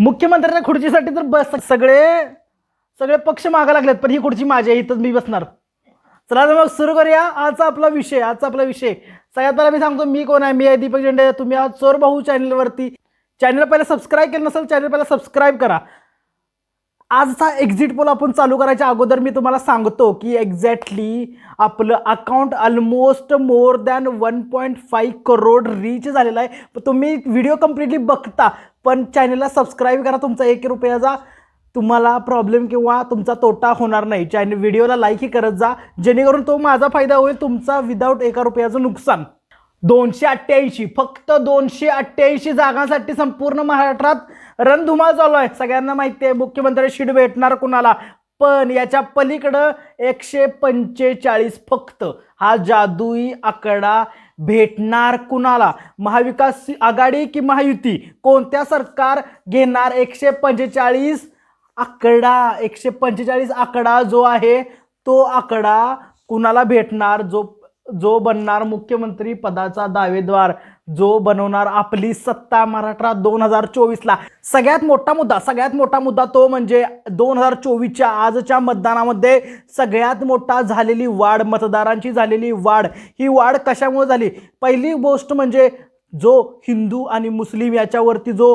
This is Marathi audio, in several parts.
मुख्यमंत्र्यांच्या खुर्चीसाठी तर बस सगळे सगळे पक्ष मागा लागलेत पण ही खुर्ची माझी आहे इथंच मी बसणार. चला तर मग सुरू करूया. आजचा आपला विषय आजचा आपला विषय. सगळ्यात पहिला मी सांगतो मी कोण आहे? मी आहे दीपक झेंडे. तुम्ही आज चोर भाऊ चॅनलवरती चॅनल पहिला सबस्क्राईब केलं नसेल चॅनल पहिला सबस्क्राईब करा. आजचा एक्झिट पोल आपण चालू करायच्या अगोदर मी तुम्हाला सांगतो की एक्झॅक्टली आपलं account almost more than one point five crore reach झालेला आहे. तुम्ही व्हिडिओ कम्प्लिटली बघता पण चॅनलला सबस्क्राईब करा तुमचा एक रुपयाचा तुम्हाला प्रॉब्लेम किंवा तुमचा तोटा होणार नाही. चॅनल व्हिडिओला लाईकही करत जा. जेणेकरून तो माझा फायदा होईल तुमचा विदाऊट एका रुपयाचं नुकसान. दोनशे अठ्ठ्याऐंशी फक्त दोनशे अठ्ठ्याऐंशी जागांसाठी संपूर्ण महाराष्ट्रात रणधुमाळ चालू आहे. सगळ्यांना माहिती आहे मुख्यमंत्री शीट भेटणार कुणाला? पण याच्या पलीकडं एकशे पंचेचाळीस फक्त हा जादुई आकडा भेटणार कुणाला? महाविकास आघाडी की महायुती? कोणत्या सरकार घेणार एकशे पंचेचाळीस आकडा? एकशे पंचेचाळीस आकडा जो आहे तो आकडा कुणाला भेटणार? जो जो बनणार मुख्यमंत्री पदाचा दावेद्वार जो बनवणार आपली सत्ता महाराष्ट्रात दोन हजार चोवीसला. सगळ्यात मोठा मुद्दा सगळ्यात मोठा मुद्दा तो म्हणजे दोन हजार चोवीसच्या आजच्या मतदानामध्ये सगळ्यात मोठा झालेली वाढ मतदारांची झालेली वाढ. ही वाढ कशामुळे झाली? पहिली गोष्ट म्हणजे जो हिंदू आणि मुस्लिम याच्यावरती जो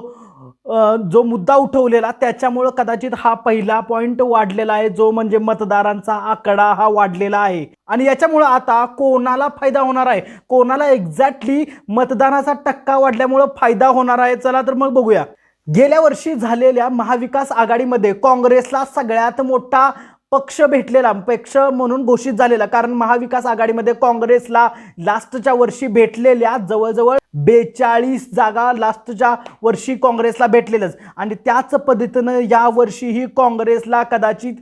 जो मुद्दा उठवलेला त्याच्यामुळं कदाचित हा पहिला पॉईंट वाढलेला आहे जो म्हणजे मतदारांचा आकडा हा वाढलेला आहे. आणि याच्यामुळं आता कोणाला फायदा होणार आहे? कोणाला एक्झॅक्टली मतदानाचा टक्का वाढल्यामुळं फायदा होणार आहे? चला तर मग बघूया. गेल्या वर्षी झालेल्या महाविकास आघाडीमध्ये काँग्रेसला सगळ्यात मोठा पक्ष भेटलेला पक्ष म्हणून घोषित झालेला. कारण महाविकास आघाडीमध्ये काँग्रेसला लास्टच्या वर्षी भेटलेल्या जवळजवळ बेचाळीस जागा लास्टच्या वर्षी काँग्रेसला भेटलेलंच. आणि त्याच पद्धतीनं या वर्षीही काँग्रेसला कदाचित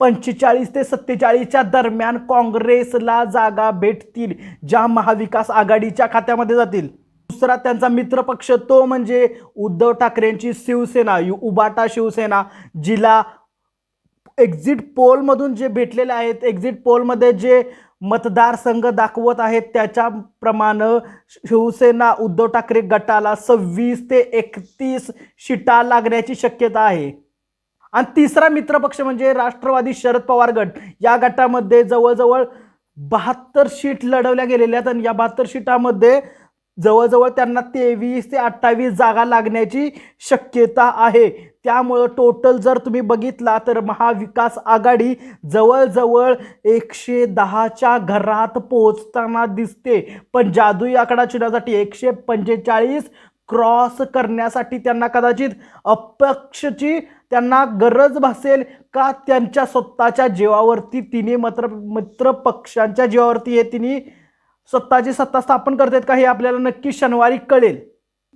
पंचेचाळीस ते सत्तेचाळीसच्या दरम्यान काँग्रेसला जागा भेटतील ज्या महाविकास आघाडीच्या खात्यामध्ये जातील. दुसरा त्यांचा मित्रपक्ष तो म्हणजे उद्धव ठाकरेंची शिवसेना यु- उबाटा शिवसेना जिला एक्झिट पोलमधून जे भेटलेले आहेत एक्झिट पोलमध्ये जे मतदारसंघ दाखवत आहेत त्याच्याप्रमाणे शिवसेना उद्धव ठाकरे गटाला सव्वीस ते एकतीस शिटा लागण्याची शक्यता आहे. आणि तिसरा मित्रपक्ष म्हणजे राष्ट्रवादी शरद पवार गट. या गटामध्ये जवळजवळ बहात्तर शीट लढवल्या गेलेल्या आहेत आणि या बहात्तर शीटामध्ये जवळजवळ त्यांना तेवीस ते अठ्ठावीस जागा लागण्याची शक्यता आहे. त्यामुळं टोटल जर तुम्ही बघितला तर महाविकास आघाडी जवळजवळ एकशे दहाच्या घरात पोहोचताना दिसते. पण जादुई आकडा चिन्हासाठी एकशे पंचेचाळीस क्रॉस करण्यासाठी त्यांना कदाचित अपक्षची त्यांना गरज भासेल का? त्यांच्या स्वतःच्या जीवावरती तिने मात्र मित्र पक्षांच्या जीवावरती हे तिने स्वतःची सत्ता स्थापन करतात का हे आपल्याला नक्की शनिवारी कळेल.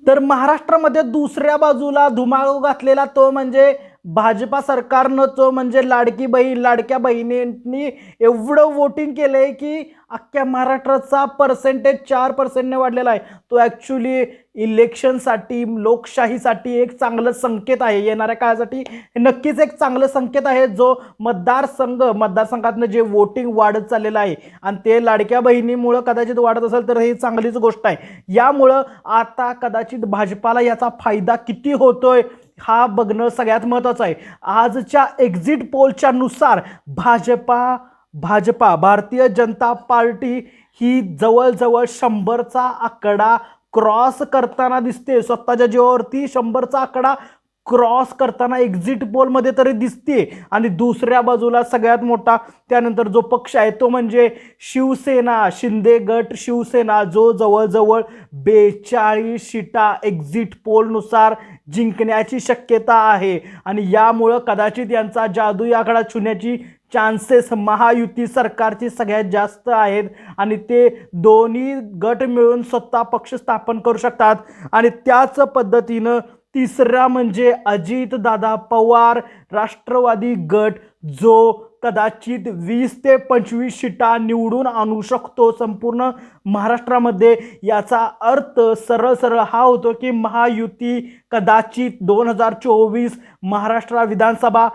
तर महाराष्ट्रामध्ये दुसऱ्या बाजूला धुमाळू घातलेला तो म्हणजे भाजपा सरकारनं तो म्हणजे लाडकी बहीण लाडक्या बहिणींनी एवढं वोटिंग केलं आहे की अख्ख्या महाराष्ट्राचा पर्सेंटेज चार पर्सेंटने वाढलेला आहे. तो ॲक्च्युली इलेक्शनसाठी लोकशाहीसाठी एक चांगलं संकेत आहे. येणाऱ्या काळासाठी नक्कीच एक चांगलं संकेत आहे जो मतदारसंघ मतदारसंघातनं जे वोटिंग वाढत चाललेलं आहे. आणि ते लाडक्या बहिणीमुळं कदाचित वाढत असेल तर ही चांगलीच गोष्ट आहे. यामुळं आता कदाचित भाजपाला याचा फायदा किती होतोय? हा बघणं सगळ्यात महत्त्वाचं आहे. आजच्या एक्झिट पोलच्या नुसार भाजपा भाजपा भारतीय जनता पार्टी ही जवळजवळ शंभरचा आकडा क्रॉस करताना दिसते. स्वतःच्या जीवावरती शंभरचा आकडा क्रॉस करताना एक्झिट पोलमध्ये तरी दिसते आणि दुसऱ्या बाजूला सगळ्यात मोठा त्यानंतर जो पक्ष आहे तो म्हणजे शिवसेना शिंदे गट शिवसेना जो जवळजवळ बेचाळीस शिटा एक्झिट पोलनुसार जिंकण्याची शक्यता आहे. आणि यामुळं कदाचित यांचा जादुई आकडा छुण्याची चान्सेस महायुती सरकारची सगळ्यात जास्त आहेत. आणि ते दोन्ही गट मिळून स्वतः पक्ष स्थापन करू शकतात. आणि त्याच पद्धतीनं तिसरा म्हणजे अजितदादा पवार राष्ट्रवादी गट जो कदाचित वीस ते पंचवीस शिटा निवडून आणू शकतो संपूर्ण महाराष्ट्रामध्ये. याचा अर्थ सरळ सरळ हा होतो की महायुती कदाचित दोन हजार चोवीस महाराष्ट्र विधानसभा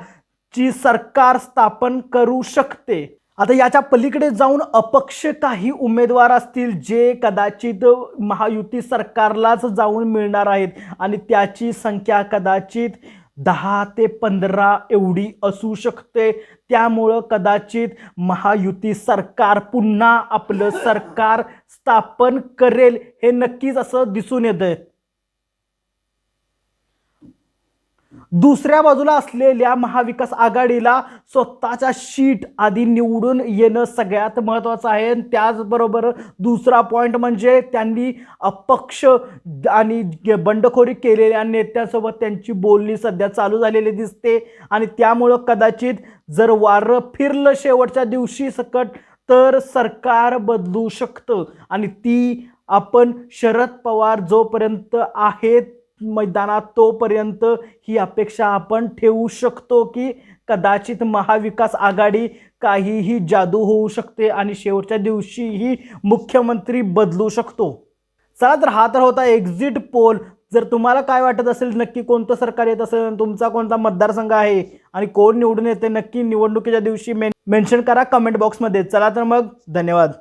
ची सरकार स्थापन करू शकते. आता याच्या पलीकडे जाऊन अपक्ष काही उमेदवार असतील जे कदाचित महायुती सरकारलाच जाऊन मिळणार आहेत आणि त्याची संख्या कदाचित दहा ते पंधरा एवढी असू शकते. त्यामुळं कदाचित महायुती सरकार पुन्हा आपलं सरकार स्थापन करेल हे नक्कीच असं दिसून येतं दुसऱ्या बाजूला असलेल्या महाविकास आघाडीला स्वतःच्या शीट आधी निवडून येणं सगळ्यात महत्त्वाचं आहे. आणि त्याचबरोबर दुसरा पॉईंट म्हणजे त्यांनी अपक्ष आणि बंडखोरी केलेल्या नेत्यांसोबत त्यांची बोलणी सध्या चालू झालेली दिसते. आणि त्यामुळं कदाचित जर वारं फिरलं शेवटच्या दिवशी सकट तर सरकार बदलू शकतं. आणि ती आपण शरद पवार जोपर्यंत आहेत मैदानात तोपर्यंत ही अपेक्षा आपण ठेवू शकतो की कदाचित महाविकास आघाडी काहीही जादू होऊ शकते आणि शेवटच्या दिवशीही मुख्यमंत्री बदलू शकतो. चला तर हा तर होता एक्झिट पोल जर तुम्हाला काय वाटत असेल नक्की कोणतं सरकार येत असेल तुमचा कोणता मतदारसंघ आहे आणि कोण निवडून येते नक्की निवडणुकीच्या दिवशी मेन मेन्शन करा कमेंट बॉक्समध्ये चला तर मग धन्यवाद.